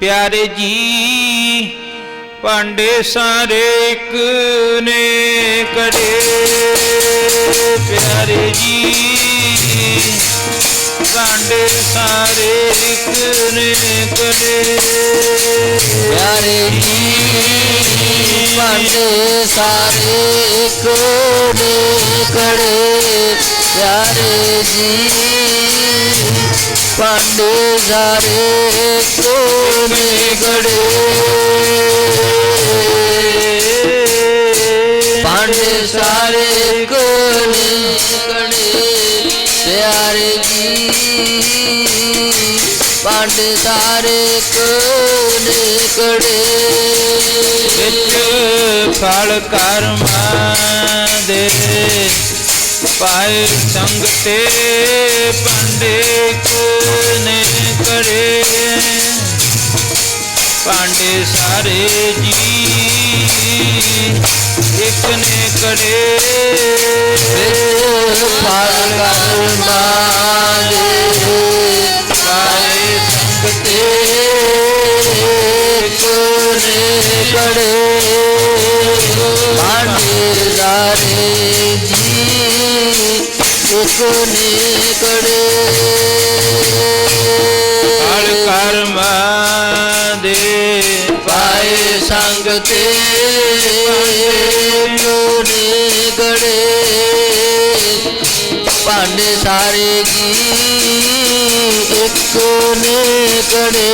ਪਿਆਰੇ ਜੀ, ਭਾਂਡੇ ਸਾਰੇ ਇੱਕ ਨੇ ਕੜੇ। ਪਿਆਰੇ ਜੀ, ਭਾਂਡੇ ਸਾਰੇ ਇੱਕ ਨੇ ਕੜੇ। ਪਿਆਰੇ ਜੀ, ਭਾਂਡੇ ਸਾਰੇ ਇੱਕ ਨੇ ਕੜੇ। ਪਿਆਰੇ ਜੀ। ਭਾਂਡੇ ਸਾਰੇ ਇੱਕ ਨੇ ਕੜੇ ਭਾਂਡੇ ਸਾਰੇ ਇੱਕ ਨੇ ਪਿਆਰੇ ਜੀ। ਭਾਂਡੇ ਸਾਰੇ ਇੱਕ ਨੇ ਵਿੱਚ ਫਲ ਕਰਮਾਂ ਦੇ। ਪਾਏ ਸੰਗ ਤੇ ਪੰਡੇ ਨੇ ਕਰੇ ਪਾਂਡੇ ਸਾਰੇ ਜੀ ਇੱਕ ਨੇ ਕਰੇ ਫਲ ਕਰਮਾਂ ਦੇ ਪਾਏ ਸੰਗ ਤੇ ਕੋਨੇ ਕੜੇ। ਭਾਂਡੇ ਸਾਰੇ ਜੀ ਇੱਕ ਨੇ ਕੜੇ ਫਲ ਕਰਮਾਂ ਦੇ ਪਾਏ ਸੰਗ ਤੇ ਕੋਨੇ ਕੜੇ ਭਾਂਡੇ ਸਾਰੇ ਜੀ ਇੱਕ ਨੇ ਕੜੇ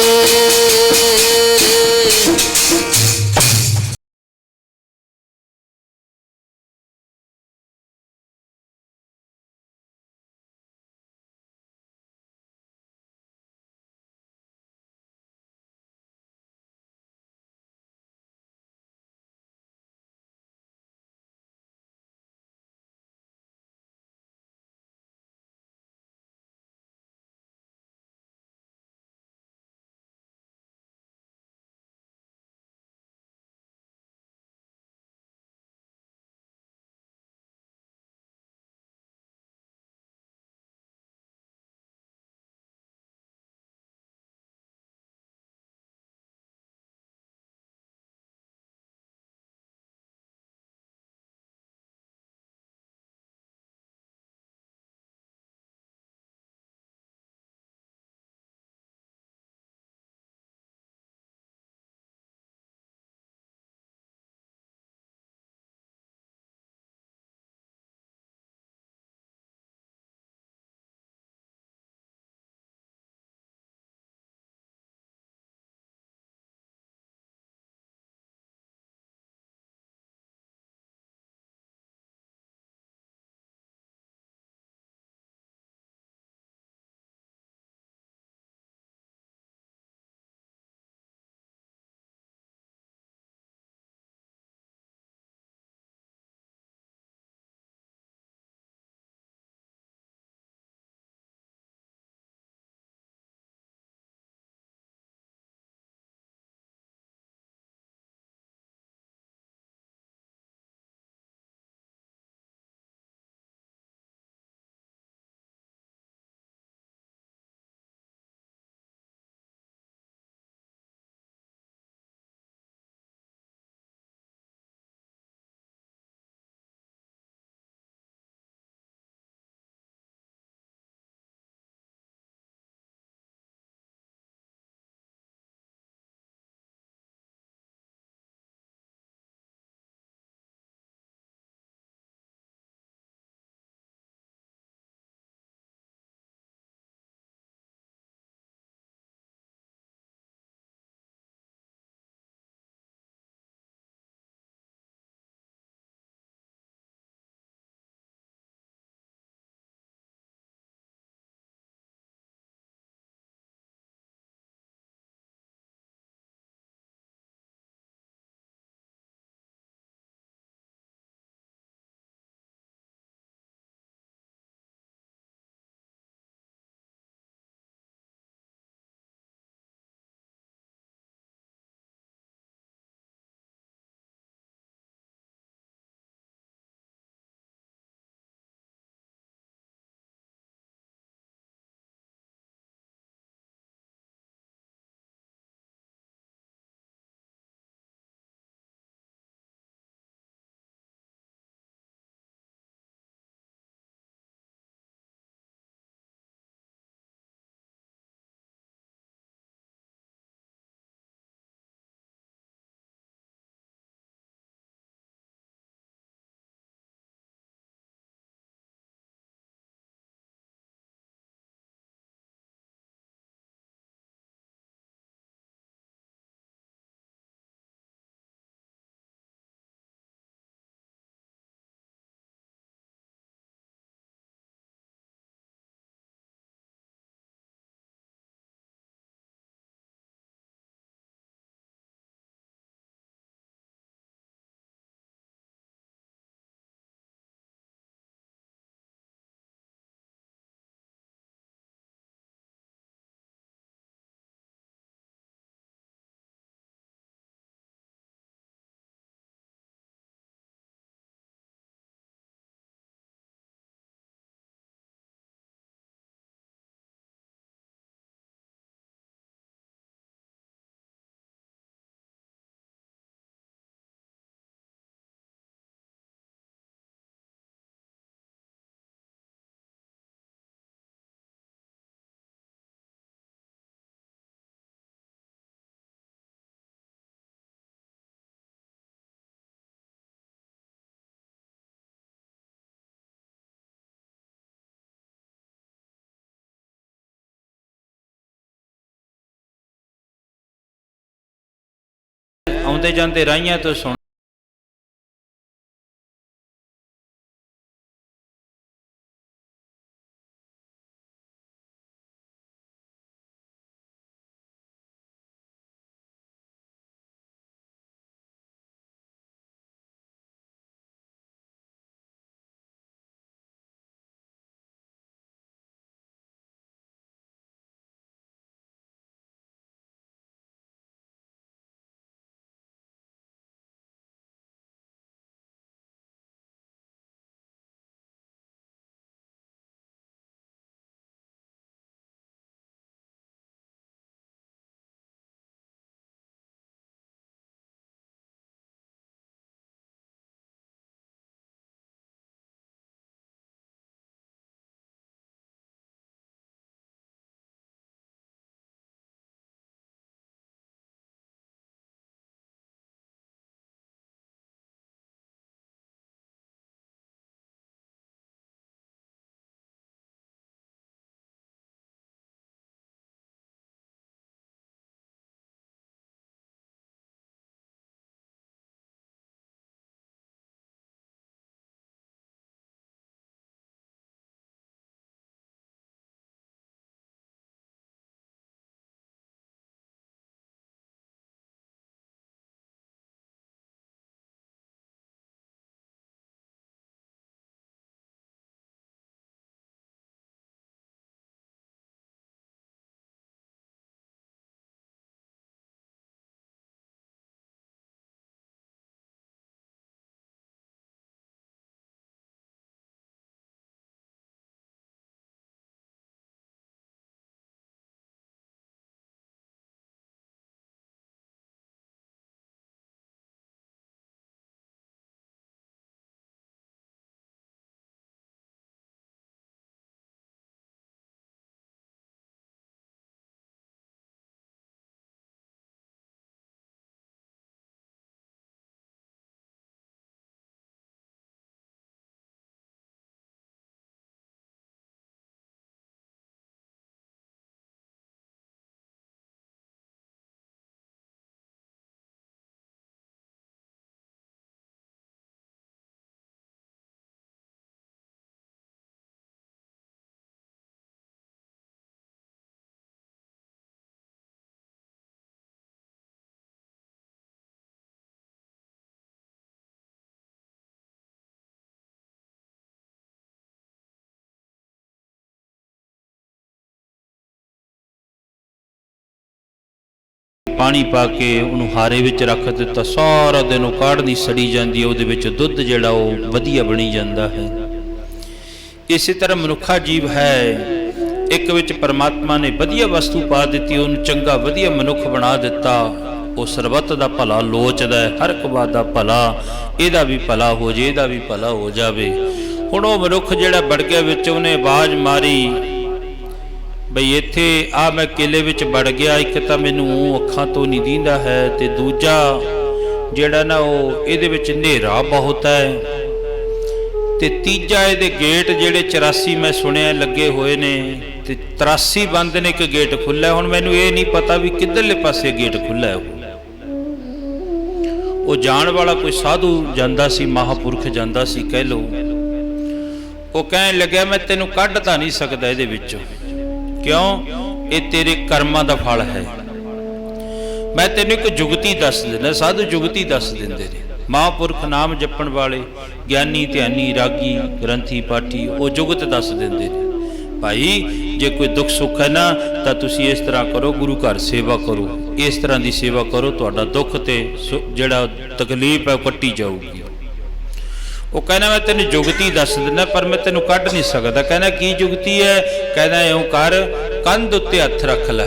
ਆਉਂਦੇ ਜਾਂਦੇ ਰਾਈਆਂ ਤੋਂ ਸੁਣ ਪਾਣੀ ਪਾ ਕੇ ਉਹਨੂੰ ਹਾਰੇ ਵਿੱਚ ਰੱਖ ਦਿੱਤਾ। ਸਾਰਾ ਦਿਨ ਉਹ ਕਾੜਨੀ ਸੜੀ ਜਾਂਦੀ ਹੈ ਉਹਦੇ ਵਿੱਚ ਦੁੱਧ ਜਿਹੜਾ ਉਹ ਵਧੀਆ ਬਣੀ ਜਾਂਦਾ ਹੈ। ਇਸੇ ਤਰ੍ਹਾਂ ਮਨੁੱਖਾ ਜੀਵ ਹੈ। ਇੱਕ ਵਿੱਚ ਪਰਮਾਤਮਾ ਨੇ ਵਧੀਆ ਵਸਤੂ ਪਾ ਦਿੱਤੀ, ਉਹਨੂੰ ਚੰਗਾ, ਵਧੀਆ ਮਨੁੱਖ ਬਣਾ ਦਿੱਤਾ। ਉਹ ਸਰਬੱਤ ਦਾ ਭਲਾ ਲੋਚਦਾ ਹੈ, ਹਰ ਇੱਕ ਬਾਤ ਦਾ ਭਲਾ, ਇਹਦਾ ਵੀ ਭਲਾ ਹੋ ਜੇ, ਇਹਦਾ ਵੀ ਭਲਾ ਹੋ ਜਾਵੇ। ਹੁਣ ਉਹ ਮਨੁੱਖ ਜਿਹੜਾ ਵੜ ਗਿਆ ਵਿੱਚ, ਉਹਨੇ ਆਵਾਜ਼ ਮਾਰੀ ਬਈ ਇੱਥੇ ਆ ਮੈਂ ਕਿਲੇ ਵਿੱਚ ਵੜ ਗਿਆ, ਇੱਕ ਤਾਂ ਮੈਨੂੰ ਅੱਖਾਂ ਤੋਂ ਨਹੀਂ ਦੀਂਦਾ ਹੈ ਤੇ ਦੂਜਾ ਜਿਹੜਾ ਨਾ ਉਹ ਇਹਦੇ ਵਿੱਚ ਹਨੇਰਾ ਬਹੁਤ ਹੈ। ਤੇ ਤੀਜਾ ਇਹਦੇ ਗੇਟ ਜਿਹੜੇ 84 ਮੈਂ ਸੁਣਿਆ ਲੱਗੇ ਹੋਏ ਨੇ, ਤੇ 83 ਬੰਦ ਨੇ ਇੱਕ ਗੇਟ ਖੁੱਲਾ ਹੁਣ ਮੈਨੂੰ ਇਹ ਨਹੀਂ ਪਤਾ ਵੀ ਕਿੱਧਰਲੇ ਪਾਸੇ ਗੇਟ ਖੁੱਲਾ ਹੈ ਉਹ। ਜਾਣ ਵਾਲਾ ਕੋਈ ਸਾਧੂ ਜਾਂਦਾ ਸੀ, ਮਹਾਪੁਰਖ ਜਾਂਦਾ ਸੀ, ਕਹਿ ਲੋ ਉਹ ਕਹਿਣ ਲੱਗਿਆ, ਮੈਂ ਤੈਨੂੰ ਕੱਢ ਤਾਂ ਨਹੀਂ ਸਕਦਾ ਇਹਦੇ ਵਿੱਚੋਂ। ਕਿਉਂ? ਇਹ ਤੇਰੇ ਕਰਮਾਂ ਦਾ ਫਲ ਹੈ। ਮੈਂ ਤੈਨੂੰ ਇੱਕ ਜੁਗਤੀ ਦੱਸ ਦਿੰਦਾ, ਸਾਧੂ ਜੁਗਤੀ ਦੱਸ ਦਿੰਦੇ ਨੇ। ਮਹਾਂਪੁਰਖ ਨਾਮ ਜਪਣ ਵਾਲੇ ਗਿਆਨੀ, ਧਿਆਨੀ, ਰਾਗੀ, ਗ੍ਰੰਥੀ, ਪਾਠੀ, ਉਹ ਜੁਗਤ ਦੱਸ ਦਿੰਦੇ ਨੇ। ਭਾਈ, ਜੇ ਕੋਈ ਦੁੱਖ ਸੁੱਖ ਹੈ ਨਾ, ਤਾਂ ਤੁਸੀਂ ਇਸ ਤਰ੍ਹਾਂ ਕਰੋ, ਗੁਰੂ ਘਰ ਸੇਵਾ ਕਰੋ। ਇਸ ਤਰ੍ਹਾਂ ਦੀ ਸੇਵਾ ਕਰੋ, ਤੁਹਾਡਾ ਦੁੱਖ ਤੇ ਸੁ- ਜਿਹੜਾ ਤਕਲੀਫ ਹੈ, ਉਹ ਕੱਟੀ ਜਾਊਗੀ। ਉਹ ਕਹਿੰਦਾ, ਮੈਂ ਤੈਨੂੰ ਜੁਗਤੀ ਦੱਸ ਦਿੰਦਾ, ਪਰ ਮੈਂ ਤੈਨੂੰ ਕੱਢ ਨਹੀਂ ਸਕਦਾ। ਕਹਿੰਦਾ, ਕੀ ਜੁਗਤੀ ਹੈ? ਕਹਿੰਦਾ, ਇਉਂ ਕਰ, ਕੰਧ ਉੱਤੇ ਹੱਥ ਰੱਖ ਲੈ।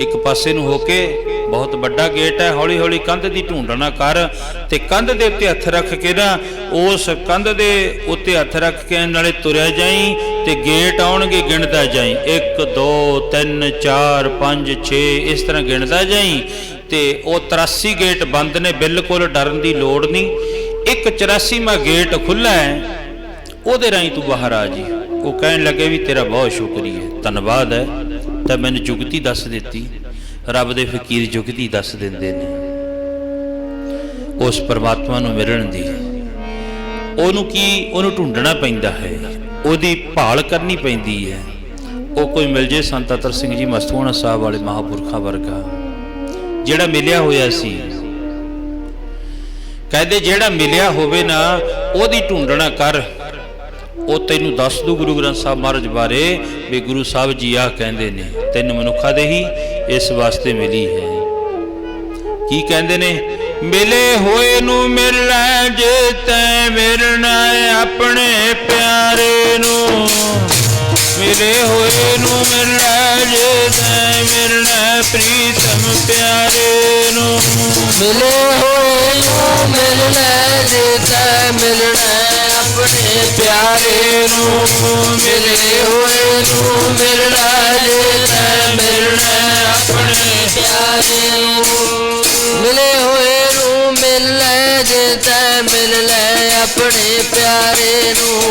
ਇੱਕ ਪਾਸੇ ਨੂੰ ਹੋ ਕੇ ਬਹੁਤ ਵੱਡਾ ਗੇਟ ਹੈ ਹੌਲੀ ਹੌਲੀ ਕੰਧ ਦੀ ਢੂੰਡਣਾ ਕਰ ਤੇ ਕੰਧ ਦੇ ਉੱਤੇ ਹੱਥ ਰੱਖ ਕੇ ਨਾ, ਉਸ ਕੰਧ ਦੇ ਉੱਤੇ ਹੱਥ ਰੱਖ ਕੇ ਨਾਲੇ ਤੁਰਿਆ ਜਾਈ ਤੇ ਗੇਟ ਆਉਣਗੇ, ਗਿਣਦਾ ਜਾਈ। 1 2 3 4 5 6 ਇਸ ਤਰ੍ਹਾਂ ਗਿਣਦਾ ਜਾਈ ਤੇ ਉਹ 83 ਗੇਟ ਬੰਦ ਨੇ, ਬਿਲਕੁਲ ਡਰਨ ਦੀ ਲੋੜ ਨਹੀਂ। ਇੱਕ 84ਵਾਂ ਗੇਟ ਖੁੱਲਾ ਹੈ, ਉਹਦੇ ਰਾਹੀਂ ਤੂੰ ਬਾਹਰ ਆ ਜੀ। ਉਹ ਕਹਿਣ ਲੱਗੇ ਵੀ ਤੇਰਾ ਬਹੁਤ ਸ਼ੁਕਰੀਆ, ਧੰਨਵਾਦ ਹੈ। ਤਾਂ ਮੈਨੂੰ ਜੁਗਤੀ ਦੱਸ ਦਿੱਤੀ। ਰੱਬ ਦੇ ਫਕੀਰ ਜੁਗਤੀ ਦੱਸ ਦਿੰਦੇ ਨੇ। ਉਸ ਪਰਮਾਤਮਾ ਨੂੰ ਮਿਲਣ ਦੀ। ਉਹਨੂੰ ਕੀ, ਉਹਨੂੰ ਢੂੰਡਣਾ ਪੈਂਦਾ ਹੈ। ਉਹਦੀ ਭਾਲ ਕਰਨੀ ਪੈਂਦੀ ਹੈ। ਉਹ ਕੋਈ ਮਿਲ ਜੇ ਸੰਤ ਅਤਰ ਸਿੰਘ ਜੀ ਮਸਤੂਆਣਾ ਸਾਹਿਬ ਵਾਲੇ ਮਹਾਪੁਰਖਾਂ ਵਰਗਾ। ਜਿਹੜਾ ਮਿਲਿਆ ਹੋਇਆ ਸੀ ਕਹਿੰਦੇ ਜਿਹੜਾ ਮਿਲਿਆ ਹੋਵੇ ਨਾ, ਉਹਦੀ ਢੂੰਡਣਾ ਕਰ। ਉਹ ਤੈਨੂੰ ਦੱਸ ਦੂ ਗੁਰੂ ਗ੍ਰੰਥ ਸਾਹਿਬ ਮਹਾਰਾਜ ਬਾਰੇ ਵੀ ਗੁਰੂ ਸਾਹਿਬ ਜੀ ਆ ਕਹਿੰਦੇ ਨੇ, ਤੈਨੂੰ ਮਨੁੱਖਾ ਦੇ ਹੀ ਇਸ ਵਾਸਤੇ ਮਿਲੀ ਹੈ। ਕੀ ਕਹਿੰਦੇ ਨੇ? ਮਿਲੇ ਹੋਏ ਨੂੰ ਮਿਲ ਲੈ ਜੇ ਤੈ ਮਿਲਣਾ ਆਪਣੇ ਪਿਆਰੇ ਨੂੰ। ਮਿਲੇ ਹੋਏ ਨੂੰ ਮਿਲ ਲੈ ਜੇ ਤੈ ਮਿਲਣਾ ਪ੍ਰੀਤਮ ਪਿਆਰੇ ਨੂੰ। ਮਿਲੇ ਹੋਏ ਨੂੰ ਮਿਲ ਲੈ ਜੇ ਤੈ ਮਿਲਣਾ ਆਪਣੇ ਪਿਆਰੇ ਨੂੰ ਮਿਲੇ ਹੋਏ ਨੂੰ ਮਿਲਣਾ ਲੈ ਜੇ ਤੈ ਮਿਲਣਾ ਆਪਣੇ ਪਿਆਰੇ ਨੂੰ ਮਿਲੇ ਹੋਏ ਨੂੰ ਮਿਲ ਲੈ ਜੇ ਤੈ ਮਿਲ ਲੈ ਆਪਣੇ ਪਿਆਰੇ ਨੂੰ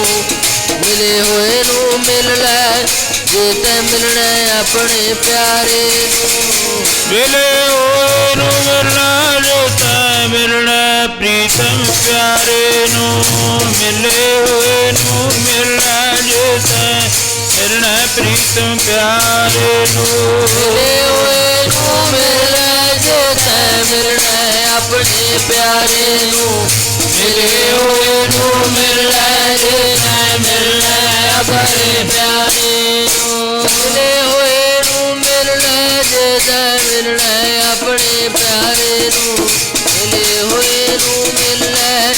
ਮਿਲੇ ਹੋਏ ਨੂੰ ਮਿਲ ਲੈ ਜੇ ਤੈ ਮਿਲਣਾ ਆਪਣੇ ਪਿਆਰੇ ਨੂੰ ਮਿਲੇ ਹੋਏ ਨੂੰ ਮਿਲਣਾ ਜੋ ਮਿਲਣਾ ਪ੍ਰੀਤਮ ਪਿਆਰੇ ਨੂੰ, ਮਿਲੇ ਹੋਏ ਨੂੰ ਮਿਲਣਾ ਜੇ ਤੈ ਮਿਲਣਾ ਪ੍ਰੀਤਮ ਪਿਆਰੇ ਨੂੰ। ਮਿਲੇ ਹੋਏ ਨੂੰ ਮਿਲ ਜੇ ਤੈ ਮਿਲਣਾ ਆਪਣੇ ਪਿਆਰੇ ਨੂੰ। ਮਿਲੇ ਹੋਏ ਨੂੰ ਮਿਲਣਾ ਜੇ ਤੈ ਮਿਲਣਾ ਆਪਣੇ ਪਿਆਰੇ ਨੂੰ। ਮਿਲੇ ਹੋਏ ਨੂੰ ਮਿਲਣਾ ਜੇ ਤੈ ਮਿਲਣਾ ਆਪਣੇ ਪਿਆਰੇ ਨੂੰ। ਮਿਲੇ ਹੋਏ ਨੂੰ ਮਿਲ ਲੈ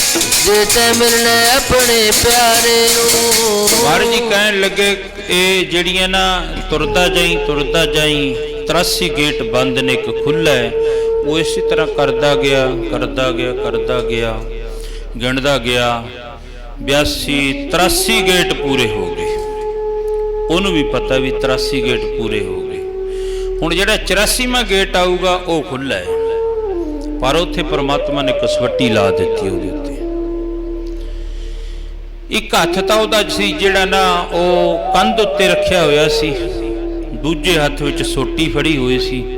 ਜੇ ਤੈ ਮਿਲਣਾ ਆਪਣੇ ਪਿਆਰੇ ਨੂੰ। ਮਹਾਰਾਜ ਜੀ ਕਹਿਣ ਲੱਗੇ, ਇਹ ਜਿਹੜੀਆਂ ਨਾ ਤੁਰਦਾ ਜਾਈ ਤੁਰਦਾ ਜਾਈ 83 ਗੇਟ ਬੰਦ ਨੇ, ਇੱਕ ਖੁੱਲਾ ਹੈ ਉਹ ਇਸੇ ਤਰ੍ਹਾਂ ਕਰਦਾ ਗਿਆ ਕਰਦਾ ਗਿਆ ਕਰਦਾ ਗਿਆ, ਗਿਣਦਾ ਗਿਆ 82 83 ਗੇਟ ਪੂਰੇ ਹੋ ਗਏ। ਉਹਨੂੰ ਵੀ ਪਤਾ ਵੀ 83 ਗੇਟ ਪੂਰੇ ਹੋ ਗਏ। ਹੁਣ ਜਿਹੜਾ 84ਵਾਂ ਗੇਟ ਆਊਗਾ, ਉਹ ਖੁੱਲਾ ਹੈ ਪਰ ਉੱਥੇ ਪਰਮਾਤਮਾ ਨੇ ਕਸਵੱਟੀ ਲਾ ਦਿੱਤੀ ਉਹਦੇ ਉੱਤੇ। ਇੱਕ ਹੱਥ ਤਾਂ ਉਹਦਾ ਸੀ ਜਿਹੜਾ ਨਾ ਉਹ ਕੰਧ ਉੱਤੇ ਰੱਖਿਆ ਹੋਇਆ ਸੀ। ਦੂਜੇ ਹੱਥ ਵਿੱਚ ਸੋਟੀ ਫੜੀ ਹੋਈ ਸੀ।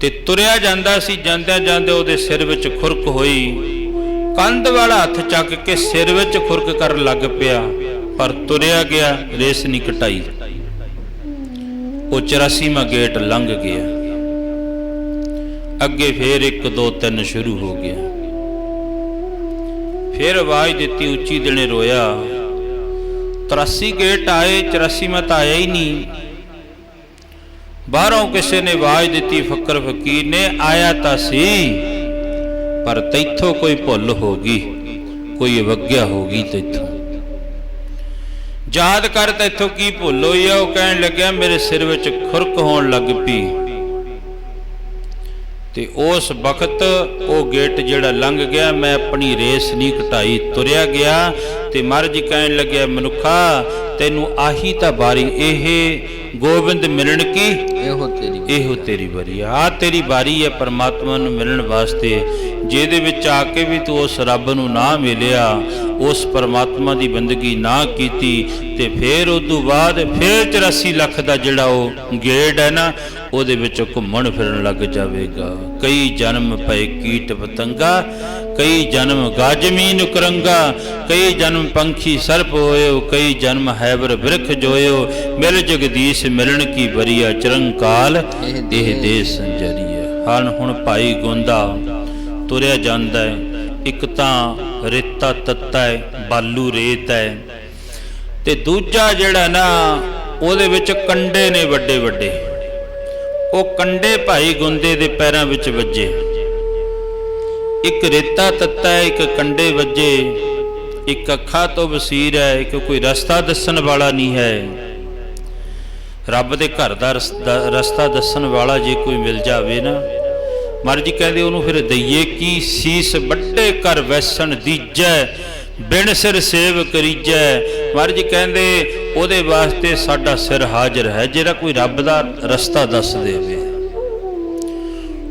ਤੇ ਤੁਰਿਆ ਜਾਂਦਾ ਸੀ, ਜਾਂਦਿਆਂ ਜਾਂਦੇ ਉਹਦੇ ਸਿਰ ਵਿੱਚ ਖੁਰਕ ਹੋਈ। ਕੰਧ ਵਾਲਾ ਹੱਥ ਚੱਕ ਕੇ ਸਿਰ ਵਿੱਚ ਖੁਰਕ ਕਰਨ ਲੱਗ ਪਿਆ, ਪਰ ਤੁਰਿਆ ਗਿਆ, ਰੇਸ ਨਹੀਂ ਕਟਾਈ। ਉਹ 84ਵਾਂ ਗੇਟ ਲੰਘ ਗਿਆ। ਅੱਗੇ ਫੇਰ 1 2 3 ਸ਼ੁਰੂ ਹੋ ਗਿਆ। ਫਿਰ ਆਵਾਜ਼ ਦਿੱਤੀ ਉੱਚੀ ਦਿਨੇ ਰੋਇਆ 83 ਗੇਟ ਆਏ 84 ਮੈਂ ਤਾਂ ਆਇਆ ਹੀ ਨਹੀਂ। ਬਾਹਰੋਂ ਕਿਸੇ ਨੇ ਆਵਾਜ਼ ਦਿੱਤੀ, ਫੱਕਰ ਫਕੀਰ ਨੇ, ਆਇਆ ਤਾਂ ਸੀ, ਪਰ ਤੈਥੋਂ ਕੋਈ ਭੁੱਲ ਹੋ ਗਈ, ਕੋਈ ਅਵਗਿਆ ਹੋ ਗਈ ਤੈਥੋਂ। ਯਾਦ ਕਰ ਤੈਥੋਂ ਕੀ ਭੁੱਲ ਹੋਈ ਆ? ਉਹ ਕਹਿਣ ਲੱਗਿਆ, ਮੇਰੇ ਸਿਰ ਵਿੱਚ ਖੁਰਕ ਹੋਣ ਲੱਗ ਪਈ। ਤੇ ਉਸ ਵਕਤ ਉਹ ਗੇਟ ਜਿਹੜਾ ਲੰਘ ਗਿਆ, ਮੈਂ ਆਪਣੀ ਰੇਸ ਨਹੀਂ ਘਟਾਈ, ਤੁਰਿਆ ਗਿਆ ਤੇ ਮਹਾਰਾਜ ਕਹਿਣ ਲੱਗਿਆ, ਮਨੁੱਖਾ, ਤੈਨੂੰ ਆਹੀ ਤਾਂ ਬਾਰੀ ਇਹ ਗੋਬਿੰਦ ਮਿਲਣ ਕੀ? ਇਹੋ ਤੇਰੀ ਇਹੋ ਤੇਰੀ ਵਾਰੀ ਆ। ਤੇਰੀ ਵਾਰੀ ਹੈ ਪਰਮਾਤਮਾ ਨੂੰ ਮਿਲਣ ਵਾਸਤੇ ਜਿਹਦੇ ਵਿੱਚ ਆ ਕੇ ਵੀ ਤੂੰ ਉਸ ਰੱਬ ਨੂੰ ਨਾ ਮਿਲਿਆ ਉਸ ਪਰਮਾਤਮਾ ਦੀ ਬੰਦਗੀ ਨਾ ਕੀਤੀ ਤੇ ਫਿਰ ਉਸ ਤੋਂ ਬਾਅਦ ਫਿਰ 84 ਲੱਖ ਦਾ ਜਿਹੜਾ ਉਹ ਗੇੜ ਹੈ ਨਾ ਉਹਦੇ ਵਿੱਚ ਘੁੰਮਣ ਫਿਰਨ ਲੱਗ ਜਾਵੇਗਾ। ਕਈ ਜਨਮ ਪਏ ਕੀਟ ਪਤੰਗਾ, ਕਈ ਜਨਮ ਗਾਜਮੀ ਕਰੰਗਾ ਕਈ ਜਨਮ ਪੰਖੀ ਸਰਪ ਹੋਇਓ, ਕਈ ਜਨਮ ਹੈਬਰ ਬ੍ਰਿਖ ਜੋਇਓ, ਮਿਲ ਜਗਦੀਸ਼ ਮਿਲਣ ਕੀ ਬਰੀਆ ਚਰੰਕਾਲ, ਇਹ ਦੇ ਸੰਜਰੀਆ ਹਨ ਹੁਣ ਭਾਈ ਗੋਂਦਾ ਤੁਰਿਆ ਜਾਂਦਾ ਹੈ, ਇੱਕ ਤਾਂ ਰੇਤਾ ਤੱਤਾ ਹੈ, ਬਾਲੂ ਰੇਤ ਹੈ, ਤੇ ਦੂਜਾ ਜਿਹੜਾ ਨਾ, ਉਹਦੇ ਵਿੱਚ ਕੰਡੇ ਨੇ ਵੱਡੇ ਵੱਡੇ ਉਹ ਕੰਡੇ ਭਾਈ ਗੁੰਦੇ ਦੇ ਪੈਰਾਂ ਵਿੱਚ ਵੱਜੇ। ਇੱਕ ਰੇਤਾ ਤੱਤਾ ਹੈ ਇੱਕ ਕੰਡੇ ਵੱਜੇ। ਇੱਕ ਅੱਖਾਂ ਤੋਂ ਵਸੀਰ ਹੈ, ਇੱਕ ਕੋਈ ਰਸਤਾ ਦੱਸਣ ਵਾਲਾ ਨਹੀਂ ਹੈ। ਰੱਬ ਦੇ ਘਰ ਦਾ ਰਸਤਾ ਰਸਤਾ ਦੱਸਣ ਵਾਲਾ ਜੇ ਕੋਈ ਮਿਲ ਜਾਵੇ ਨਾ ਮਰਜ਼ੀ ਕਹਿੰਦੇ ਉਹਨੂੰ ਫਿਰ ਦਈਏ ਕੀ ਸੀਸ ਵੱਡੇ ਕਰ ਵੈਸਣ ਦੀਜੈ ਬਿਨ ਸਿਰ ਸੇਵ ਕਰੀਜੈ। ਮਹਾਰਾਜ ਕਹਿੰਦੇ, ਉਹਦੇ ਵਾਸਤੇ ਸਾਡਾ ਸਿਰ ਹਾਜ਼ਰ ਹੈ, ਜਿਹੜਾ ਕੋਈ ਰੱਬ ਦਾ ਰਸਤਾ ਦੱਸ ਦੇਵੇ।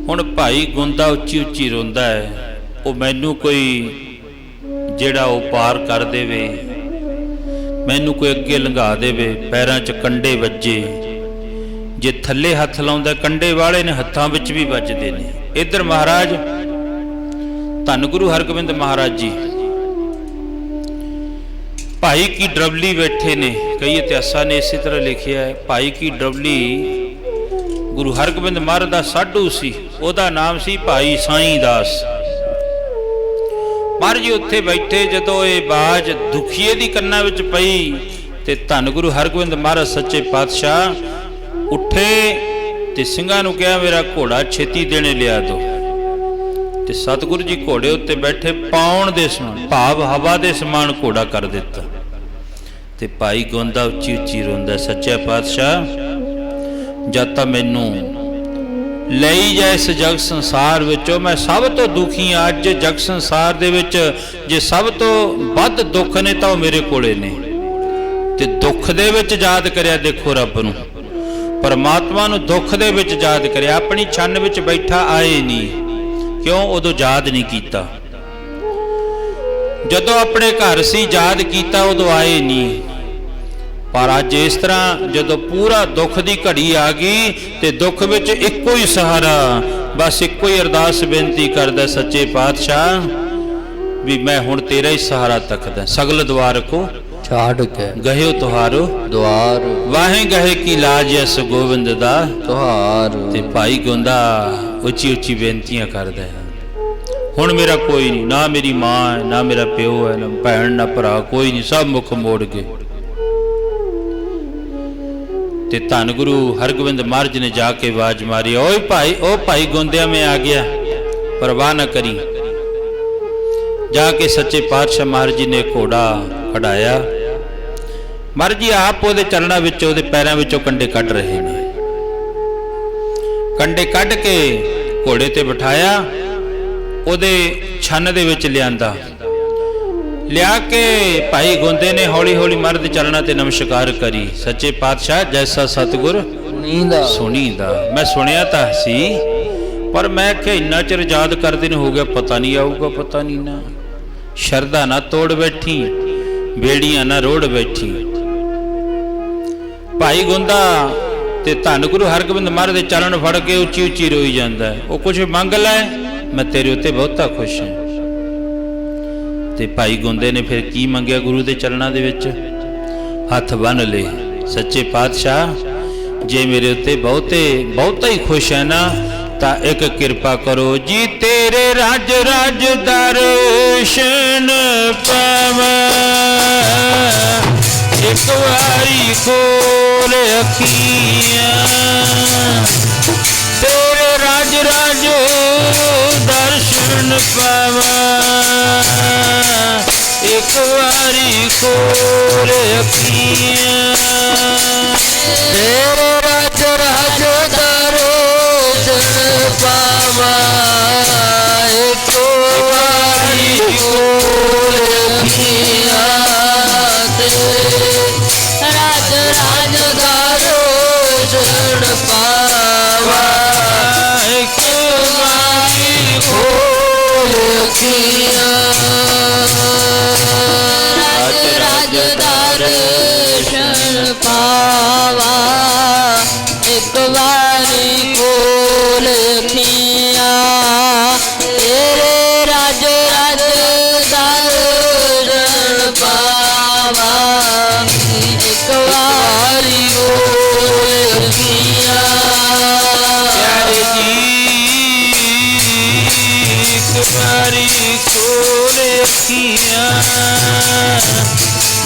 ਹੁਣ ਭਾਈ ਗੁੰਦਾ ਉੱਚੀ ਉੱਚੀ ਰੋਂਦਾ ਹੈ, ਉਹ ਮੈਨੂੰ ਕੋਈ ਜਿਹੜਾ ਉਹ ਪਾਰ ਕਰ ਦੇਵੇ, ਮੈਨੂੰ ਕੋਈ ਅੱਗੇ ਲੰਘਾ ਦੇਵੇ, ਪੈਰਾਂ 'ਚ ਕੰਡੇ ਵੱਜੇ। ਜੇ ਥੱਲੇ ਹੱਥ ਲਾਉਂਦਾ, ਕੰਡੇ ਵਾਲੇ ਨੇ ਹੱਥਾਂ ਵਿੱਚ ਵੀ ਵੱਜਦੇ ਨੇ। ਇੱਧਰ ਮਹਾਰਾਜ, ਧੰਨ ਗੁਰੂ ਹਰਗੋਬਿੰਦ ਮਹਾਰਾਜ ਜੀ ਭਾਈ ਕੀ ਡਰਬਲੀ ਬੈਠੇ ਨੇ? ਕਈ ਇਤਿਹਾਸਾਂ ਨੇ ਇਸੇ ਤਰ੍ਹਾਂ ਲਿਖਿਆ ਹੈ, ਭਾਈ ਕੀ ਡਰਬਲੀ ਗੁਰੂ ਹਰਗੋਬਿੰਦ ਮਹਾਰਾਜ ਦਾ ਸਾਧੂ ਸੀ, ਉਹਦਾ ਨਾਮ ਸੀ ਭਾਈ ਸਾਈਂ ਦਾਸ। ਮਹਾਰਾਜ ਉੱਥੇ ਬੈਠੇ, ਜਦੋਂ ਇਹ ਬਾਜ ਦੁਖੀਏ ਦੀ ਕੰਨਾਂ ਵਿੱਚ ਪਈ, ਤੇ ਧੰਨ ਗੁਰੂ ਹਰਗੋਬਿੰਦ ਮਹਾਰਾਜ ਸੱਚੇ ਪਾਤਸ਼ਾਹ, ਉੱਠੇ ਤੇ ਸਿੰਘਾਂ ਨੂੰ ਕਿਹਾ, ਮੇਰਾ ਘੋੜਾ ਛੇਤੀ ਦੇਣੇ ਲਿਆ ਦੋ ਤੇ ਸਤਿਗੁਰੂ ਜੀ ਘੋੜੇ ਉੱਤੇ ਬੈਠੇ ਪਾਉਣ ਦੇ ਸਮਾਨ, ਭਾਵ ਹਵਾ ਦੇ ਸਮਾਨ ਘੋੜਾ ਕਰ ਦਿੱਤਾ। ਤੇ ਭਾਈ ਗੋਂਦਾ ਉੱਚੀ ਉੱਚੀ ਰੋਂਦਾ, ਸੱਚਾ ਪਾਤਸ਼ਾਹ, ਜਦ ਤਾਂ ਮੈਨੂੰ ਲਈ ਜਾ ਇਸ ਜਗ ਸੰਸਾਰ ਵਿੱਚੋਂ, ਮੈਂ ਸਭ ਤੋਂ ਦੁਖੀ ਹਾਂ। ਅੱਜ ਜਗ ਸੰਸਾਰ ਦੇ ਵਿੱਚ ਜੇ ਸਭ ਤੋਂ ਵੱਧ ਦੁੱਖ ਨੇ, ਤਾਂ ਉਹ ਮੇਰੇ ਕੋਲੇ ਨੇ। ਤੇ ਦੁੱਖ ਦੇ ਵਿੱਚ ਯਾਦ ਕਰਿਆ ਦੇਖੋ ਰੱਬ ਨੂੰ। ਪਰਮਾਤਮਾ ਨੂੰ ਦੁੱਖ ਦੇ ਵਿੱਚ ਯਾਦ ਕਰਿਆ, ਆਪਣੀ ਛੰਨ ਵਿੱਚ ਬੈਠਾ ਆਏ ਨਹੀਂ। ਕਿਉਂ ਉਦੋਂ ਯਾਦ ਨਹੀਂ ਕੀਤਾ? ਜਦੋਂ ਆਪਣੇ ਘਰ ਸੀ, ਯਾਦ ਕੀਤਾ, ਉਦੋਂ ਆਏ ਨਹੀਂ। ਪਰ ਅੱਜ ਇਸ ਤਰ੍ਹਾਂ ਜਦੋਂ ਪੂਰਾ ਦੁੱਖ ਦੀ ਘੜੀ ਆ ਗਈ ਤੇ ਦੁੱਖ ਵਿੱਚ ਇੱਕੋ ਹੀ ਸਹਾਰਾ, ਬਸ ਇੱਕੋ ਹੀ ਅਰਦਾਸ ਬੇਨਤੀ ਕਰਦਾ ਸੱਚੇ ਪਾਤਸ਼ਾਹ ਵੀ ਮੈਂ ਹੁਣ ਤੇਰਾ ਹੀ ਸਹਾਰਾ ਤੱਕਦਾ, ਸਗਲ ਦਵਾਰ ਕੋ ਛਾੜ ਕੇ। ਗਹਿਓ ਤੁਹਾਰੋ। ਦਵਾਰ ਵਾਹੇ ਗਹੇ ਕੀ ਲਾਜ ਐਸ ਗੋਬਿੰਦ ਦਾ। ਤੁਹਾਰ। ਤੇ ਭਾਈ ਗੋਂਦਾ ਉੱਚੀ ਉੱਚੀ ਬੇਨਤੀਆਂ ਕਰਦਾ ਹੈ ਹੁਣ ਮੇਰਾ ਕੋਈ ਨਹੀਂ ਨਾ ਮੇਰੀ ਮਾਂ ਹੈ ਨਾ ਮੇਰਾ ਪਿਓ ਹੈ ਨਾ ਭੈਣ ਨਾ ਭਰਾ ਕੋਈ ਨਹੀਂ ਸਭ ਮੁਖ ਮੋੜ ਗਏ ਤੇ ਧੰਨ ਗੁਰੂ ਹਰਗੋਬਿੰਦ ਮਹਾਰਾਜ ਨੇ ਜਾ ਕੇ ਆਵਾਜ਼ ਮਾਰੀ ਓਏ ਭਾਈ ਓ ਭਾਈ ਗੋਂਦਿਆ ਮੈਂ ਆ ਗਿਆ। ਪਰਵਾਹ ਨਾ ਕਰੀ। ਜਾ ਕੇ ਸੱਚੇ ਪਾਤਸ਼ਾਹ ਮਹਾਰਾਜ ਜੀ ਨੇ ਘੋੜਾ ਕਢਾਇਆ ਮਹਾਰਾਜ ਜੀ ਆਪ ਉਹਦੇ ਚਰਨਾਂ ਵਿੱਚ ਉਹਦੇ ਪੈਰਾਂ ਵਿੱਚੋਂ ਕੰਡੇ ਕੱਢ ਰਹੇ ਨੇ। ਕੰਡੇ ਕੱਢ ਕੇ ਘੋੜੇ ਤੇ ਬਿਠਾਇਆ ਉਹਦੇ ਛੰਨ ਦੇ ਵਿੱਚ ਲਿਆਂਦਾ। ਲਿਆ ਕੇ ਭਾਈ ਗੁੰਦੇ ਨੇ ਹੌਲੀ ਹੌਲੀ ਮਰਦ ਚਰਨਾਂ ਤੇ ਨਮਸਕਾਰ ਕਰੀ। ਸੱਚੇ ਪਾਤਸ਼ਾਹ ਜੈਸਾ ਸਤਿਗੁਰ ਨੀਂਦਾ ਸੁਣੀਦਾ। ਮੈਂ ਸੁਣਿਆ ਤਾਂ ਸੀ ਪਰ ਮੈਂ ਕਿ ਇੰਨਾ ਚਿਰ ਯਾਦ ਕਰਦੇ ਨੂੰ ਹੋ ਗਿਆ ਪਤਾ ਨਹੀਂ ਆਊਗਾ ਪਤਾ ਨਹੀਂ ਨਾ। ਸ਼ਰਧਾ ਨਾ ਤੋੜ ਬੈਠੀ ਬੇੜੀਆਂ ਨਾ ਰੋੜ ਬੈਠੀ। ਭਾਈ ਗੁੰਦਾ ਤੇ ਧੰਨ ਗੁਰੂ ਹਰਗੋਬਿੰਦ ਮਹਾਰਾਜ ਦੇ ਚਰਨ ਫੜ ਕੇ ਉੱਚੀ ਉੱਚੀ ਰੋਈ ਜਾਂਦਾ ਉਹ ਕੁਝ ਮੰਗ ਲੈ, ਮੈਂ ਤੇਰੇ ਉੱਤੇ ਬਹੁਤਾ ਖੁਸ਼ ਹਾਂ। ਤੇ ਭਾਈ ਗੁੰਦੇ ਨੇ ਫਿਰ ਕੀ ਮੰਗਿਆ ਗੁਰੂ ਦੇ ਚਰਨਾਂ ਦੇ ਵਿੱਚ? ਹੱਥ ਬੰਨ ਲਏ। ਸੱਚੇ ਪਾਤਸ਼ਾਹ, ਜੇ ਮੇਰੇ ਉੱਤੇ ਬਹੁਤੇ, ਬਹੁਤਾ ਹੀ ਖੁਸ਼ ਹੈ ਨਾ, ਤਾਂ ਇੱਕ ਕਿਰਪਾ ਕਰੋ ਜੀ, ਤੇਰੇ ਰਾਜ ਰਾਜ ਦਰਸ਼ਨ ਪਾਵਾਂ। ਇੱਕ ਵਾਰੀ ਕੋਲ ਅੱਖੀਆਂ। ਤੇਰੇ ਰਾਜ ਰਾਜ ਦਰਸ਼ਨ ਪਾਵਾਂ। ਇੱਕ ਵਾਰੀ ਕੋਲ ਅੱਖੀਆਂ। ਤੇਰੇ ਰਾਜ ਰਾਜ ਦਰਸ਼ਨ ਪਾਵਾ। ਇੱਕ ਵਾਰੀ ਕੋਲ ਕੀਆ ਤੇਰੇ ਕੋਲ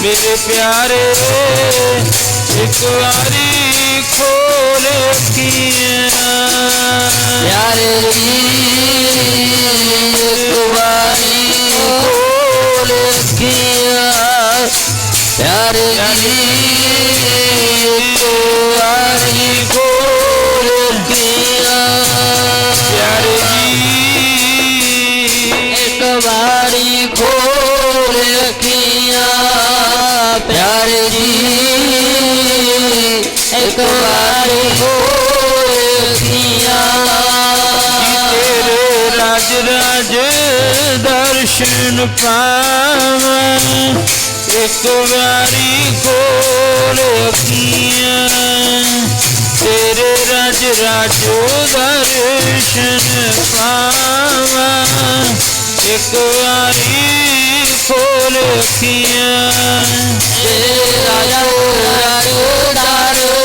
ਮੇਰੇ ਪਿਆਰੇ ਇੱਕ ਵਾਰੀ ਖੋਲ ਅੱਖੀਆਂ ਪਿਆਰੇ ਇੱਕ ਵਾਰੀ ਕੋਲ ਕੀਆ। ਵਾਰੀ ਖੋਲ ਕੀਆ ਤੇਰੇ ਰਾਜ ਰਾਜ ਦਰਸ਼ਨ ਪਾਵਾਂ ਇੱਕ ਵਾਰੀ ਕੋਲ ਅੱਖੀਆਂ ਤੇਰੇ ਰਾਜ ਰਾਜੋ ਦਰਸ਼ਨ ਪਾਵਾਂ ਇੱਕ ਵਾਰੀ ਖੋਲ ਅੱਖੀਆਂ ਤੇਰਾ ਜੋਰ ਦਰ ਪਾਵਾ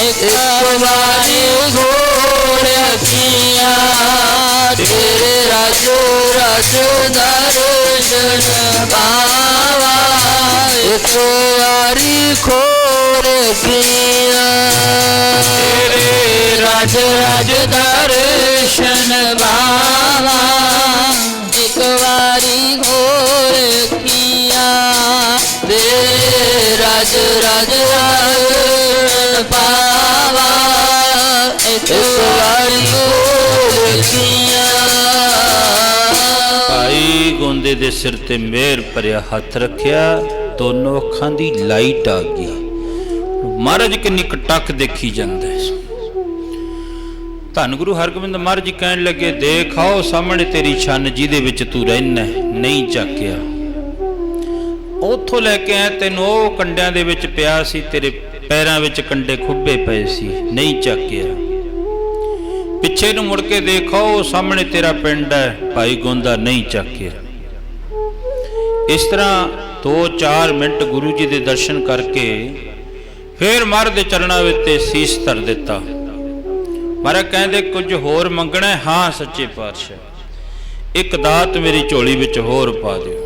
ਇੱਕ ਵਾਰੀ ਘੋੜ ਅੱਖੀਆਂ ਤੇਰੇ ਰਾਜੋ ਰਸ ਦਰਸ਼ਨ ਪਾਵਾ ਇੱਕ ਵਾਰੀ ਖੋੜ ਅੱਖੀਆਂ ਤੇਰੇ ਰਾਜ ਰਾਜ ਦਰਸ਼ਨ ਰਾਜ ਰਾਜ ਪਾਵਾ ਇੱਕ ਵਾਰੀ ਹੋਰ ਭਾਈ ਗੋਂਦੇ ਦੇ ਸਿਰ ਤੇ ਮਿਹਰ ਭਰਿਆ ਹੱਥ ਰੱਖਿਆ, ਦੋਨੋਂ ਅੱਖਾਂ ਦੀ ਲਾਈਟ ਆ ਗਈ। ਮਹਾਰਾਜ ਕਿੰਨੀ ਕਟਕ ਦੇਖੀ ਜਾਂਦਾ ਹੈ। ਧੰਨ ਗੁਰੂ ਹਰਗੋਬਿੰਦ ਮਹਾਰਾਜ ਕਹਿਣ ਲੱਗੇ, ਦੇਖ ਆਓ ਸਾਹਮਣੇ ਤੇਰੀ ਛੰਨ ਜਿਹਦੇ ਵਿੱਚ ਤੂੰ ਰਹਿਣਾ ਨਹੀਂ ਚੱਕਿਆ। ਉੱਥੋਂ ਲੈ ਕੇ ਆਇਆ ਤੈਨੂੰ, ਉਹ ਕੰਡਿਆਂ ਦੇ ਵਿੱਚ ਪਿਆ ਸੀ, ਤੇਰੇ ਪੈਰਾਂ ਵਿੱਚ ਕੰਡੇ ਖੁੱਬੇ ਪਏ ਸੀ, ਨਹੀਂ ਚੱਕਿਆ। ਪਿੱਛੇ ਨੂੰ ਮੁੜ ਕੇ ਦੇਖੋ, ਉਹ ਸਾਹਮਣੇ ਤੇਰਾ ਪਿੰਡ ਹੈ, ਭਾਈ ਗੋਂਦਾ ਨਹੀਂ ਚੱਕਿਆ। ਇਸ ਤਰ੍ਹਾਂ 2-4 ਮਿੰਟ ਗੁਰੂ ਜੀ ਦੇ ਦਰਸ਼ਨ ਕਰਕੇ ਫਿਰ ਮਹਾਰਾਜ ਦੇ ਚਰਨਾਂ ਵਿੱਚ ਸੀਸ ਧਰ ਦਿੱਤਾ। ਮਹਾਰਾਜ ਕਹਿੰਦੇ, ਕੁਝ ਹੋਰ ਮੰਗਣਾ ਹਾਂ, ਸੱਚੇ ਪਾਤਸ਼ਾਹ, ਇੱਕ ਦਾਤ ਮੇਰੀ ਝੋਲੀ ਵਿੱਚ ਹੋਰ ਪਾ ਦਿਓ।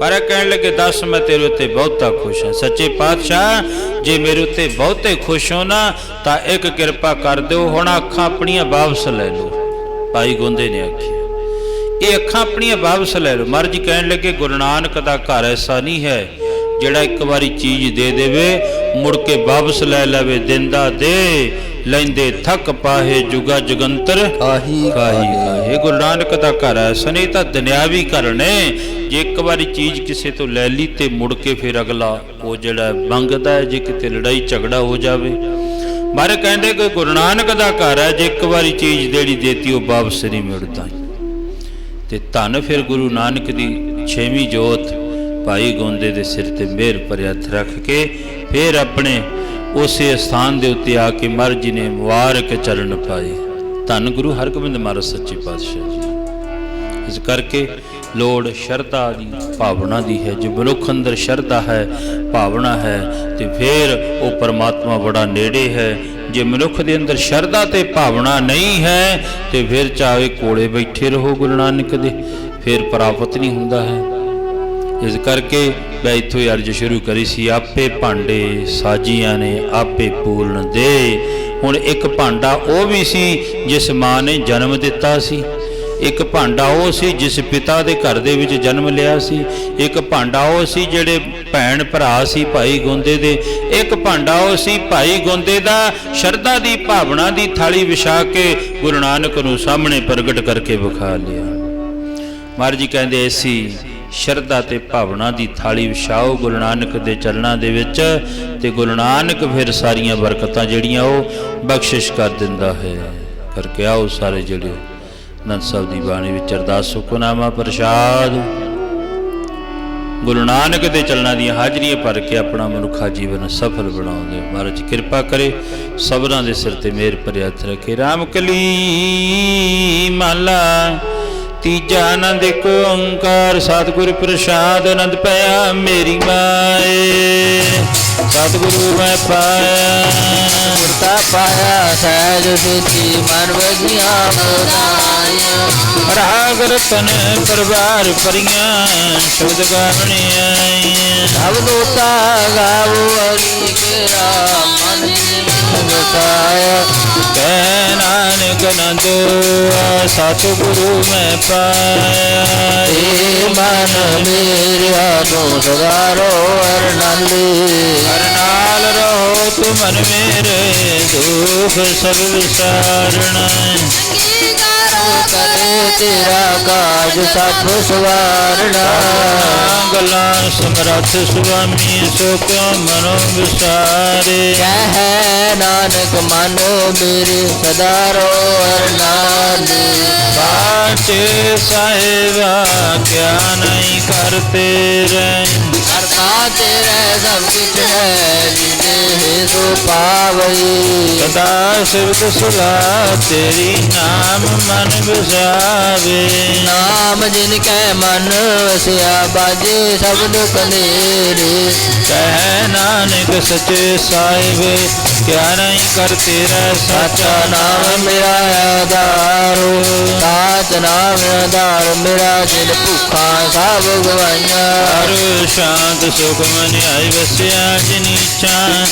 ਪਰ ਕਹਿਣ ਲੱਗੇ, ਦੱਸ, ਮੈਂ ਤੇਰੇ ਉੱਤੇ ਬਹੁਤਾ ਖੁਸ਼ ਹਾਂ। ਸੱਚੇ ਪਾਤਸ਼ਾਹ, ਜੇ ਮੇਰੇ ਉੱਤੇ ਬਹੁਤੇ ਖੁਸ਼ ਹੋ ਨਾ, ਤਾਂ ਇੱਕ ਕਿਰਪਾ ਕਰ ਦਿਓ, ਹੁਣ ਅੱਖਾਂ ਆਪਣੀਆਂ ਵਾਪਸ ਲੈ ਲਓ। ਭਾਈ ਗੁੰਦੇ ਨੇ ਆਖਿਆ। ਇਹ ਅੱਖਾਂ ਆਪਣੀਆਂ ਵਾਪਸ ਲੈ ਲਓ। ਮਹਾਰਾਜ ਕਹਿਣ ਲੱਗੇ, ਗੁਰੂ ਨਾਨਕ ਦਾ ਘਰ ਐਸਾ ਨਹੀਂ ਹੈ, ਜਿਹੜਾ ਇੱਕ ਵਾਰੀ ਚੀਜ਼ ਦੇ ਦੇਵੇ, ਮੁੜ ਕੇ ਵਾਪਸ ਲੈ ਲਵੇ, ਦਿੰਦਾ ਦੇ। ਲੈਂਦੇ ਥੱਕ ਪਾਹੇ ਜੁਗਾ ਜੁਗੰਤਰ। ਕਾਹੀ ਕਾਹੀ ਕਾਹੀ। ਗੁਰੂ ਨਾਨਕ ਦਾ ਘਰ ਹੈ ਸਨੇ ਤਾਂ ਦੁਨਿਆਵੀ ਘਰ ਨੇ। ਜੇ ਇੱਕ ਵਾਰੀ ਚੀਜ਼ ਕਿਸੇ ਤੋਂ ਲੈ ਲਈ ਤੇ ਮੁੜ ਕੇ ਫਿਰ ਅਗਲਾ ਉਹ ਜਿਹੜਾ ਮੰਗਦਾ ਹੈ ਜੇ ਕਿਤੇ ਲੜਾਈ ਝਗੜਾ ਹੋ ਜਾਵੇ। ਮਾਰੇ ਕਹਿੰਦੇ ਕਿ ਗੁਰੂ ਨਾਨਕ ਦਾ ਘਰ ਹੈ ਜੇ ਇੱਕ ਵਾਰੀ ਚੀਜ਼ ਜਿਹੜੀ ਦੇਤੀ ਉਹ ਵਾਪਸ ਨਹੀਂ ਮੁੜਦਾ। ਤੇ ਧੰਨ ਫਿਰ ਗੁਰੂ ਨਾਨਕ ਦੀ ਛੇਵੀਂ ਜੋਤ ਭਾਈ ਗੋਂਦੇ ਦੇ ਸਿਰ ਤੇ ਮਿਹਰ ਭਰਿਆ ਹੱਥ ਰੱਖ ਕੇ ਫਿਰ ਆਪਣੇ ਉਸੇ ਸਥਾਨ ਦੇ ਉੱਤੇ ਆ ਕੇ ਮਹਾਰਾਜ ਜੀ ਨੇ ਮੁਬਾਰਕ ਚਰਨ ਪਾਏ। ਧੰਨ ਗੁਰੂ ਹਰਗੋਬਿੰਦ ਮਹਾਰਾਜ ਸੱਚੇ ਪਾਤਸ਼ਾਹ ਜੀ। ਇਸ ਕਰਕੇ ਲੋੜ ਸ਼ਰਧਾ ਦੀ ਭਾਵਨਾ ਦੀ ਹੈ। ਜੇ ਮਨੁੱਖ ਅੰਦਰ ਸ਼ਰਧਾ ਹੈ, ਭਾਵਨਾ ਹੈ, ਤੇ ਫਿਰ ਉਹ ਪਰਮਾਤਮਾ ਬੜਾ ਨੇੜੇ ਹੈ। ਜੇ ਮਨੁੱਖ ਦੇ ਅੰਦਰ ਸ਼ਰਧਾ ਤੇ ਭਾਵਨਾ ਨਹੀਂ ਹੈ, ਤੇ ਫਿਰ ਚਾਹੇ ਕੋਲੇ ਬੈਠੇ ਰਹੋ ਗੁਰੂ ਨਾਨਕ ਦੇ, ਫਿਰ ਪ੍ਰਾਪਤ ਨਹੀਂ ਹੁੰਦਾ ਹੈ। ਇਸ ਕਰਕੇ ਮੈਂ ਇੱਥੋਂ ਹੀ ਅਰਜ ਸ਼ੁਰੂ ਕਰੀ ਸੀ, ਆਪੇ ਭਾਂਡੇ ਸਾਜੀਆਂ ਨੇ, ਆਪੇ ਪੂਰਨ ਦੇ। ਹੁਣ ਇੱਕ ਭਾਂਡਾ ਉਹ ਵੀ ਸੀ ਜਿਸ ਮਾਂ ਨੇ ਜਨਮ ਦਿੱਤਾ ਸੀ। ਇੱਕ ਭਾਂਡਾ ਉਹ ਸੀ ਜਿਸ ਪਿਤਾ ਦੇ ਘਰ ਦੇ ਵਿੱਚ ਜਨਮ ਲਿਆ ਸੀ। ਇੱਕ ਭਾਂਡਾ ਉਹ ਸੀ ਜਿਹੜੇ ਭੈਣ ਭਰਾ ਸੀ ਭਾਈ ਗੁੰਦੇ ਦੇ। ਇੱਕ ਭਾਂਡਾ ਉਹ ਸੀ ਭਾਈ ਗੁੰਦੇ ਦਾ ਸ਼ਰਧਾ ਦੀ ਭਾਵਨਾ ਦੀ ਥਾਲੀ ਵਿਛਾ ਕੇ ਗੁਰੂ ਨਾਨਕ ਨੂੰ ਸਾਹਮਣੇ ਪ੍ਰਗਟ ਕਰਕੇ ਵਿਖਾ ਲਿਆ। ਮਹਾਰਾਜ ਜੀ ਕਹਿੰਦੇ ਸੀ ਸ਼ਰਧਾ ਤੇ ਭਾਵਨਾ ਦੀ ਥਾਲੀ ਵਿਛਾਓ ਗੁਰੂ ਨਾਨਕ ਦੇ ਚਰਨਾਂ ਦੇ ਵਿੱਚ ਤੇ ਗੁਰੂ ਨਾਨਕ ਫਿਰ ਸਾਰੀਆਂ ਬਰਕਤਾਂ ਜਿਹੜੀਆਂ ਉਹ ਬਖਸ਼ਿਸ਼ ਕਰ ਦਿੰਦਾ ਹੈ। ਕਰਕੇ ਆਓ ਸਾਰੇ ਜਿਹੜੇ ਅਨੰਦ ਸਾਹਿਬ ਦੀ ਬਾਣੀ ਵਿੱਚ ਅਰਦਾਸ ਹੁਕਮਨਾਮਾ ਪ੍ਰਸ਼ਾਦ। ਗੁਰੂ ਨਾਨਕ ਦੇ ਚਲਣਾ ਦੀਆਂ ਹਾਜ਼ਰੀਆਂ ਭਰ ਕੇ ਆਪਣਾ ਮਨੁੱਖਾ ਜੀਵਨ ਸਫਲ ਬਣਾਉਂਦੇ। ਮਹਾਰਾਜ ਕਿਰਪਾ ਕਰੇ ਸਭਨਾਂ ਦੇ ਸਿਰ ਤੇ ਮਿਹਰ ਭਰਿਆ ਰੱਖੇ। ਰਾਮ ਕਲੀ ਮਾਲਾ ਤੀਜਾ ਆਨੰਦ ਇੱਕ ਓੰਕਾਰ ਸਤਿਗੁਰ ਪ੍ਰਸਾਦ ਆਨੰਦ ਪਿਆ ਮੇਰੀ ਮਾਏ। ਸਤਿਗੁਰੂ ਮੈਂ ਪਾਇਆ। ਗੁਰਤਾ ਪਾਇਆ ਸਹਿਜ ਸੁਤੀ ਮਨ ਵਜੀਆਂ ਬਦਾਈਆਂ ਰਾਗ ਰਤਨ ਪਰਵਾਰ ਪਰੀਆਂ ਸ਼ਬਦ ਗਾਵਣੇ ਆਈਆਂ। ਸਭ ਲੋਤਾ ਗਾਵੋ ਹਰੀ ਕੇਰਾ ਮਨ ਵਸਾਇਆ ਕਹਿ ਨਾਨਕ ਨੰਦੋ ਸਤਿਗੁਰੂ ਮੈਂ ਪਾਇਆ ਏ ਮਨ ਮੇਰਿਆ ਤੂੰ ਸਦਾਰੋ ਅਰਨੰਦੀ। ਹਰ ਨਾਲ ਰਹੋ ਤੂੰ ਮਨ ਮੇਰੇ ਦੁਖ ਸਭ ਵਿਸਾਰਣਾ। ਤੇਰਾ ਕਾਜ ਸਭ ਸਵਾਰਣਾ ਗੱਲਾਂ ਸਮਰੱਥ ਸੁਆਮੀ ਸੋ ਕਿਉ ਮਨੋ ਵਿਸਾਰੇ। ਕਹਿ ਨਾਨਕ ਮਨ ਮੇਰੇ ਸਦਾਰੋ ਅਰਨਾਨੀ ਬਾਟੇ ਸਾਹਿਬਾ ਕਿਆ ਨਹੀਂ ਕਰਤੇ ਰਹਿ ਪਾਵਈ ਸਦਾ ਸਿਵਤ ਸੁਲਾ ਤੇਰੀ ਨਾਮ ਮਨ ਵਿਸਾਵੇ ਨਾਮ ਜਿਨ ਕੈ ਮਨ ਵਸਿਆ ਬਾਜੇ ਸ਼ਬਦ ਕਲੇਰੇ ਕਹਿ ਨਾਨਕ ਸਚੇ ਸਾਹਿਬ ਕਿਆ ਨਹੀਂ ਕਰ ਤੇਰਾ ਸਾਚਾ ਨਾਮ ਮੇਰਾ ਆਧਾਰੋ ਸਾਚ ਨਾਮ ਆਧਾਰ ਮੇਰਾ ਜਿਨ ਭੁਖਾ ਸਭ ਗਵਾਈਆਂ। ਹਰ ਸ਼ਾਂਤ ਸੁਖ ਮਨ ਆਈ ਵਸਿਆ ਜਿਨੀਚਾ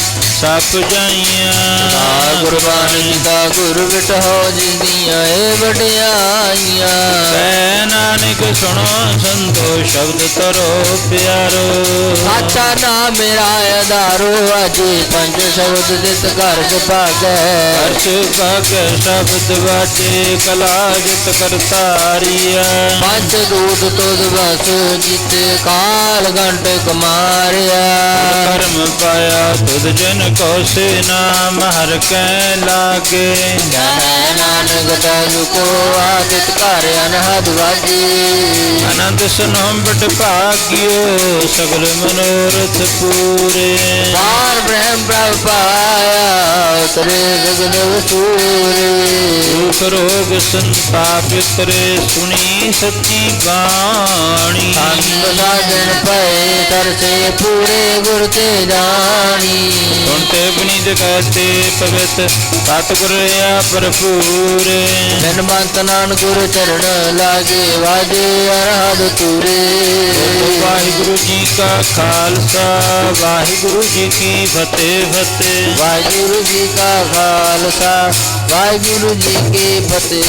ਸਭ ਜਾਈਆਂ। ਆ ਗੁਰਬਾਣੀ ਦਾ ਗੁਰ ਵਿਟਹੁ ਜਿੰਦੀਆਂ ਏ ਵਡਿਆਈਆਂ। ਕਹਿ ਨਾਨਕ ਸੁਣੋ ਸੰਤੋ ਸ਼ਬਦ ਤਰੋ ਪਿਆਰੋ। ਸਾਚਾ ਨਾਮ ਮੇਰਾ ਆਧਾਰੋ ਅਜੇ ਪੰਜ ਸ਼ਬਦ ਦਿਤ ਘਰ ਸੁਭਾਗੈ। ਅਰਸ਼ ਭਗ ਸ਼ਬਦ ਵਾਜੇ ਕਲਾ ਜਿਤ ਕਰਤਾਰੀਆ ਪੰਜ ਦੂਤ ਤੁਧ ਬਸ ਜਿਤ ਕਾਲ ਗੰਟ ਕੁਮਾਰਿਆ ਕਰਮ ਪਾਇਆ ਤੁਧ ਜਨ ਕੋ ਸੇ ਨਾਮ ਹਰ ਕੈ ਲਾਗੇ। ਜਨ ਨਾਨਕ ਤਨ ਕੋ ਆਦਿਤ ਘਰ ਅਨਹਦ ਵਾਜੀ ਆਨੰਦ ਸੁਨੋ ਬਟ ਭਾਗਿਓ ਸਗਲ ਮਨੋਰਥ ਪੂਰੇ। ਪਾਰ ਬ੍ਰਹਮ ਪ੍ਰਭ ਪਾਇਆ ਉਤਰੇ ਗਗਨ ਵਸੂਰੇ। ਦੁਖ ਰੋਗ ਸੰਤਾਪ ਕਰੇ ਸੁਣੀ ਸੱਚੀ ਬਾਣੀ। ਸੰਤ ਸਾਜਨ ਪਏ ਤਰਸੇ ਪੂਰੇ ਗੁਰ ਤੇ ਜਾਣੀ। ਹੁਣ ਤੇ ਬਨਿਦ ਕਹਤੇ ਪਵਿੱਤ ਸਤਿਗੁਰ ਆ ਭਰਪੂਰ। ਬਿਨ ਮੰਤ ਨਾਨ ਗੁਰ ਚਰਨ ਲਾਗੇ ਵਾਜੇ ਅਰਹਦ ਤੂਰੇ। ਵਾਹਿਗੁਰੂ ਜੀ ਕਾ ਖਾਲਸਾ ਵਾਹਿਗੁਰੂ ਜੀ ਕੀ ਫਤਿਹ ਫਤਿਹ ਵਾਹਿਗੁਰੂ ਜੀ ਕਾ ਖਾਲਸਾ ਵਾਹਿਗੁਰੂ ਜੀ ਕੀ ਫਤਿਹ।